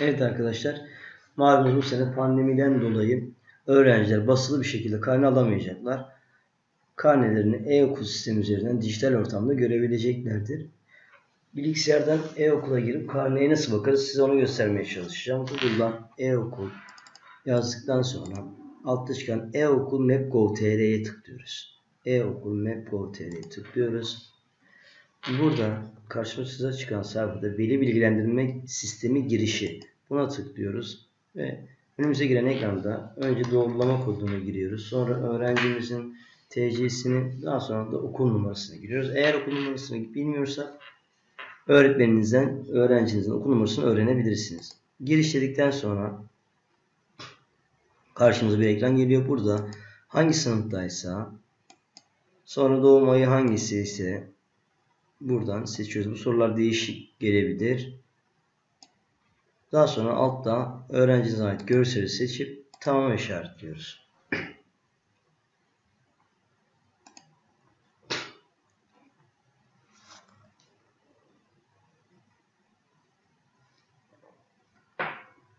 Evet arkadaşlar, malumunuz bu sene pandemiden dolayı öğrenciler basılı bir şekilde karne alamayacaklar. Karnelerini e-okul sistemi üzerinden dijital ortamda görebileceklerdir. Bilgisayardan e-okula girip karneye nasıl bakarız size onu göstermeye çalışacağım. Google'dan e-okul yazdıktan sonra altta çıkan e-okul map.gov.tr'ye tıklıyoruz. E-okul map.gov.tr'ye tıklıyoruz. Burada karşımıza çıkan sayfada veli bilgilendirme sistemi girişi. Buna tıklıyoruz ve önümüze giren ekranda önce doğrulama kodunu giriyoruz. Sonra öğrencimizin TC'sini daha sonra da okul numarasını giriyoruz. Eğer okul numarasını bilmiyorsak öğretmeninizden öğrencinizin okul numarasını öğrenebilirsiniz. Giriş dedikten sonra karşımıza bir ekran geliyor. Burada hangi sınıftaysa sonra doğum ayı hangisi ise buradan seçiyoruz. Bu sorular değişik gelebilir. Daha sonra altta öğrencinize ait görseli seçip tamam işaretliyoruz.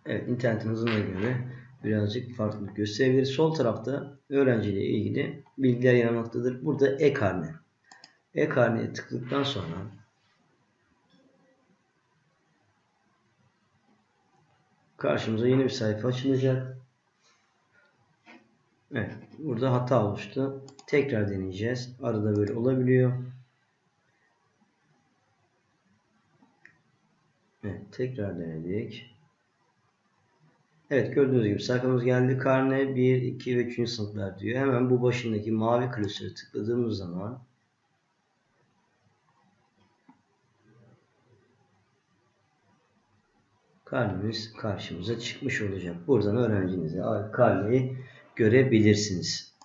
Evet internetin hızına göre birazcık farklılık gösterebilir. Sol tarafta öğrenciyle ilgili bilgiler yer almaktadır. Burada e-karne. E-karneye tıkladıktan sonra karşımıza yeni bir sayfa açılacak. Evet, burada hata oluştu. Tekrar deneyeceğiz. Arada böyle olabiliyor. Evet, tekrar denedik. Evet, gördüğünüz gibi sayfamız geldi. Karne 1, 2 ve 3. sınıflar diyor. Hemen bu başındaki mavi klasöre tıkladığımız zaman karnemiz karşımıza çıkmış olacak. Buradan öğrencinize karneyi görebilirsiniz.